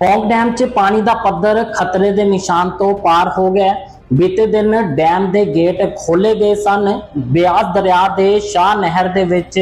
Pong dam 'ਚ ਪਾਣੀ ਦਾ ਪੱਧਰ ਖਤਰੇ ਦੇ ਨਿਸ਼ਾਨ ਤੋਂ ਪਾਰ ਹੋ ਗਿਆ। ਬੀਤੇ ਦਿਨ ਡੈਮ ਦੇ ਗੇਟ ਖੋਲੇ ਗਏ ਸਨ। ਬਿਆਸ ਦਰਿਆ ਦੇ ਸ਼ਾਹ ਨਹਿਰ ਦੇ ਵਿੱਚ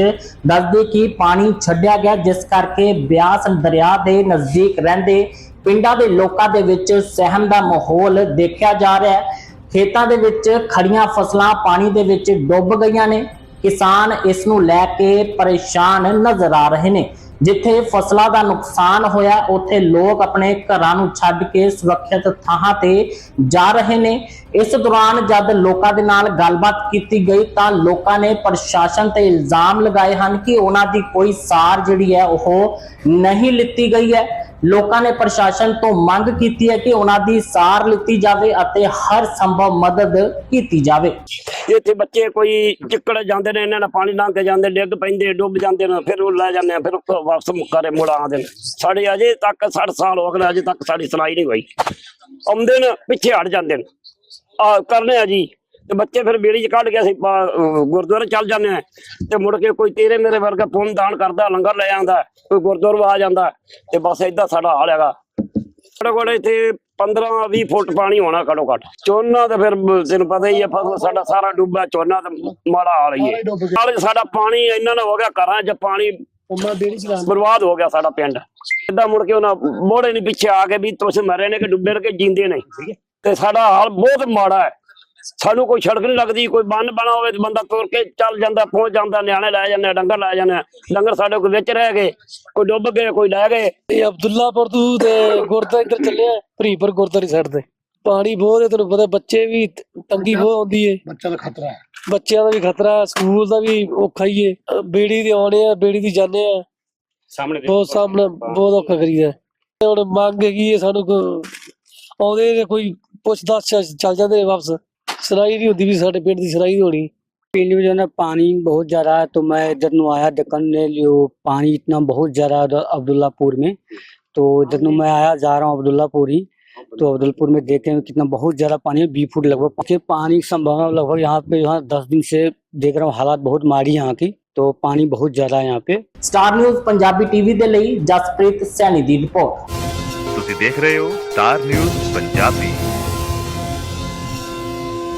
ਦੱਸਦੇ ਕਿ ਪਾਣੀ ਛੱਡਿਆ ਗਿਆ, ਜਿਸ ਕਰਕੇ ਬਿਆਸ ਦਰਿਆ ਦੇ ਨਜ਼ਦੀਕ ਰਹਿੰਦੇ ਪਿੰਡਾਂ ਦੇ ਲੋਕਾਂ ਦੇ ਵਿੱਚ ਸਹਿਮ ਦਾ ਮਾਹੌਲ ਦੇਖਿਆ ਜਾ ਰਿਹਾ ਹੈ। ਖੇਤਾਂ ਦੇ ਵਿੱਚ ਖੜੀਆਂ ਫਸਲਾਂ ਪਾਣੀ ਦੇ ਵਿੱਚ ਡੁੱਬ ਗਈਆਂ ਨੇ। ਕਿਸਾਨ ਇਸ ਨੂੰ ਲੈ ਕੇ ਪਰੇਸ਼ਾਨ ਨਜ਼ਰ ਆ ਰਹੇ ਨੇ। ਜਿੱਥੇ ਫਸਲਾਂ ਦਾ ਨੁਕਸਾਨ ਹੋਇਆ, ਉੱਥੇ ਲੋਕ ਆਪਣੇ ਘਰਾਂ ਨੂੰ ਛੱਡ ਕੇ ਸੁਰੱਖਿਅਤ ਥਾਂ ਤੇ ਜਾ ਰਹੇ ਨੇ। ਇਸ ਦੌਰਾਨ ਜਦ ਲੋਕਾਂ ਦੇ ਨਾਲ ਗੱਲਬਾਤ ਕੀਤੀ ਗਈ ਤਾਂ ਲੋਕਾਂ ਨੇ ਪ੍ਰਸ਼ਾਸਨ ਤੇ ਇਲਜ਼ਾਮ ਲਗਾਏ ਹਨ ਕਿ ਉਹਨਾਂ ਦੀ ਕੋਈ ਸਾਰ ਜਿਹੜੀ ਹੈ ਉਹ ਨਹੀਂ ਲਿੱਤੀ ਗਈ ਹੈ। ਲੋਕਾਂ ਨੇ ਪ੍ਰਸ਼ਾਸਨ ਤੋਂ ਮੰਗ ਕੀਤੀ ਹੈ ਕਿ ਉਹਨਾਂ ਦੀ ਸਾਰ ਲਿੱਤੀ ਜਾਵੇ ਅਤੇ ਹਰ ਸੰਭਵ ਮਦਦ ਕੀਤੀ ਜਾਵੇ। ਇੱਥੇ ਬੱਚੇ ਕੋਈ ਚਿੱਕੜ ਜਾਂਦੇ ਨੇ, ਇਹਨਾਂ ਨਾਲ ਪਾਣੀ ਲੰਘ ਕੇ ਜਾਂਦੇ, ਡਿੱਗ ਪੈਂਦੇ, ਡੁੱਬ ਜਾਂਦੇ ਨੇ, ਫਿਰ ਉਹ ਲੈ ਜਾਂਦੇ ਆ, ਫਿਰ ਉਹ ਵਾਪਸ ਮੁੱਕਾਰੇ ਮੁੜ ਆਉਂਦੇ ਨੇ। ਸਾਡੇ ਅਜੇ ਤੱਕ 60 ਸਾਲ ਹੋ ਗਏ, ਅਜੇ ਤੱਕ ਸਾਡੀ ਸੁਣਾਈ ਨਹੀਂ ਹੋਈ। ਆਉਂਦੇ ਨੇ, ਪਿੱਛੇ ਹਟ ਜਾਂਦੇ ਨੇ। ਆ, ਕਰਨੇ ਆ ਜੀ। ਤੇ ਬੱਚੇ ਫਿਰ ਬੇੜੀ ਚ ਕੱਢ ਕੇ ਅਸੀਂ ਗੁਰਦੁਆਰੇ ਚੱਲ ਜਾਂਦੇ ਆ। ਤੇ ਮੁੜ ਕੇ ਕੋਈ ਤੇਰੇ ਮੇਰੇ ਵਰਗਾ ਪੁੰਨ ਦਾਨ ਕਰਦਾ, ਲੰਗਰ ਲੈ ਆਉਂਦਾ, ਕੋਈ ਗੁਰਦੁਆਰੇ ਆ ਜਾਂਦਾ, ਤੇ ਬਸ ਏਦਾਂ ਸਾਡਾ ਹਾਲ ਹੈਗਾ। ਸਾਡੇ ਕੋਲ ਇੱਥੇ 15 20 ਫੁੱਟ ਪਾਣੀ ਹੋਣਾ ਘੱਟੋ ਘੱਟ। ਝੋਨਾ ਤਾਂ ਫਿਰ ਤੈਨੂੰ ਪਤਾ ਹੀ ਹੈ ਫਸਲ ਸਾਡਾ ਸਾਰਾ ਡੁੱਬਾ ਝੋਨਾ ਤਾਂ ਮਾੜਾ ਹਾਲ ਹੀ ਹੈ। ਨਾਲ ਸਾਡਾ ਪਾਣੀ ਇੰਨਾ ਨਾ ਹੋ ਗਿਆ ਘਰਾਂ 'ਚ ਪਾਣੀ ਬਰਬਾਦ ਹੋ ਗਿਆ ਸਾਡਾ ਪਿੰਡ। ਏਦਾਂ ਮੁੜ ਕੇ ਉਹਨਾਂ ਮੋੜੇ ਨਹੀਂ ਪਿੱਛੇ ਆ ਕੇ ਵੀ ਤੁਸੀਂ ਮਰੇ ਨੇ ਕਿ ਡੁੱਬੇ ਨੇ ਕਿ ਜਿੰਦੇ ਨਹੀਂ ਤੇ ਸਾਡਾ ਹਾਲ ਬਹੁਤ ਮਾੜਾ ਹੈ। ਸਾਨੂੰ ਕੋਈ ਸੜਕ ਨਹੀਂ ਲੱਗਦੀ ਕੋਈ ਬੰਨ ਬਣਾ ਹੋਵੇ ਤੇ ਬੰਦਾ ਤੁਰ ਕੇ ਚੱਲ ਜਾਂਦਾ ਪਹੁੰਚ ਜਾਂਦਾ ਨਿਆਣੇ ਲੈ ਜਾਂਦੇ ਡੰਗਰ ਲੈ ਜਾਂਦੇ। ਡੰਗਰ ਸਾਡੇ ਕੋਲ ਵਿੱਚ ਰਹਿ ਗਏ ਕੋਈ ਡੁੱਬ ਗਏ ਕੋਈ ਲੈ ਗਏ। ਇਹ ਅਬਦੁੱਲਾਪੁਰ ਤੋਂ ਤੇ ਗੁਰਦਾ ਇੱਧਰ ਚੱਲਿਆ ਭਰੀਪੁਰ ਗੁਰਦਾਰੀ ਸਾਈਡ ਤੇ। ਪਾਣੀ ਬਹੁਤ ਹੈ ਤੈਨੂੰ ਪਤਾ ਬੱਚੇ ਵੀ ਤੰਗੀ ਬਹੁਤ ਆਉਂਦੀ ਹੈ। ਬੱਚਾ ਦਾ ਖਤਰਾ ਹੈ। ਬੱਚਿਆਂ ਦਾ ਵੀ ਖਤਰਾ ਹੈ, ਸਕੂਲ ਦਾ ਵੀ ਔਖਾ ਹੀ ਹੈ ਅ, ਬੇੜੀ ਦੇ ਆਉਣੇ ਆ ਬੇੜੀ ਦੀ ਜਾਂਦੇ ਆ। ਸਾਹਮਣੇ ਬਹੁਤ ਸਾਹਮਣੇ ਬਹੁਤ ਔਖਾ ਕਰੀਦਾ ਤੇ ਹੁਣ ਮੰਗ ਹੈਗੀ ਹੈ ਸਾਨੂੰ ਕੋ- ਆਉਂਦੇ ਕੋਈ ਪੁੱਛ ਦੱਸ ਚੱਲ ਜਾਂਦੇ ਵਾਪਸ। ਸੁਣਾਈ ਨਹੀਂ ਹੁੰਦੀ ਵੀ ਸਾਡੇ ਪਿੰਡ ਦੀ ਸੁਣਾਈ ਨਹੀਂ ਹੋਣੀ पिंड में जो है ना पानी बहुत ज्यादा है तो मैं इधर नु आया देखने जो पानी इतना बहुत ज्यादा है उधर अब्दुल्लापुर में तो इधर नु मैं आया जा रहा हूँ अब्दुल्लापुर ही तो अब्दुल्लापुर में देखे हैं कितना बहुत ज्यादा पानी है बीस फुट लगभग के पानी की संभावना लगभग यहाँ पे यहाँ दस दिन से देख रहा हूँ हालात बहुत माड़ी यहाँ की तो पानी बहुत ज्यादा है यहाँ पे ਸਟਾਰ ਨਿਊਜ਼ ਪੰਜਾਬੀ ਟੀਵੀ ਦੇ ਲਈ ਜਸਪ੍ਰੀਤ ਸੈਣੀ ਦੀ ਰਿਪੋਰਟ ਤੁਸੀਂ ਦੇਖ ਰਹੇ ਹੋ ਸਟਾਰ ਨਿਊਜ਼ ਪੰਜਾਬੀ